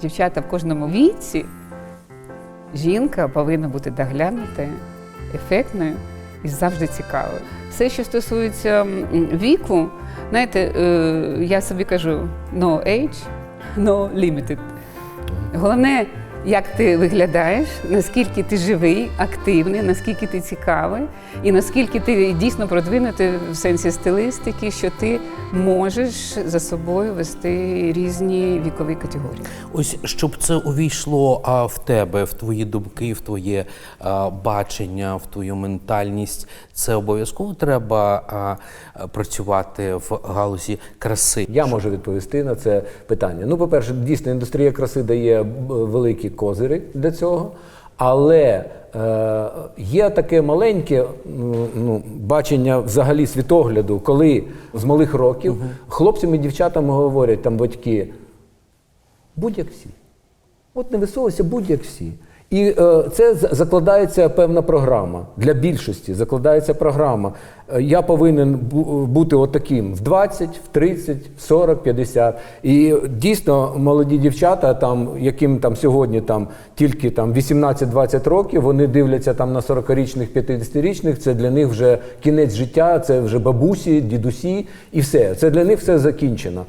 Дівчата в кожному віці жінка повинна бути доглянутою, ефектною і завжди цікавою. Все, що стосується віку, знаєте, е, я собі кажу no age, no limited. Головне, як ти виглядаєш, наскільки ти живий, активний, наскільки ти цікавий, і наскільки ти дійсно продвинутий в сенсі стилістики, що ти можеш за собою вести різні вікові категорії. Ось щоб це увійшло а, в тебе, в твої думки, в твоє а, бачення, в твою ментальність, це обов'язково треба а, працювати в галузі краси. Я можу відповісти на це питання. Ну, по-перше, дійсно, індустрія краси дає великі козири для цього. Але е, є таке маленьке ну, бачення взагалі світогляду, коли з малих років хлопцям і дівчатам говорять там батьки, будь як всі. От не висовуйся, будь як всі. І е, це закладається певна програма. Для більшості закладається програма. Е, я повинен бу- бути отаким в 20, в 30, в 40, 50. І дійсно молоді дівчата, там, яким там сьогодні там, тільки там 18-20 років, вони дивляться там на 40-річних, 50-річних, це для них вже кінець життя, це вже бабусі, дідусі і все. Це для них все закінчено.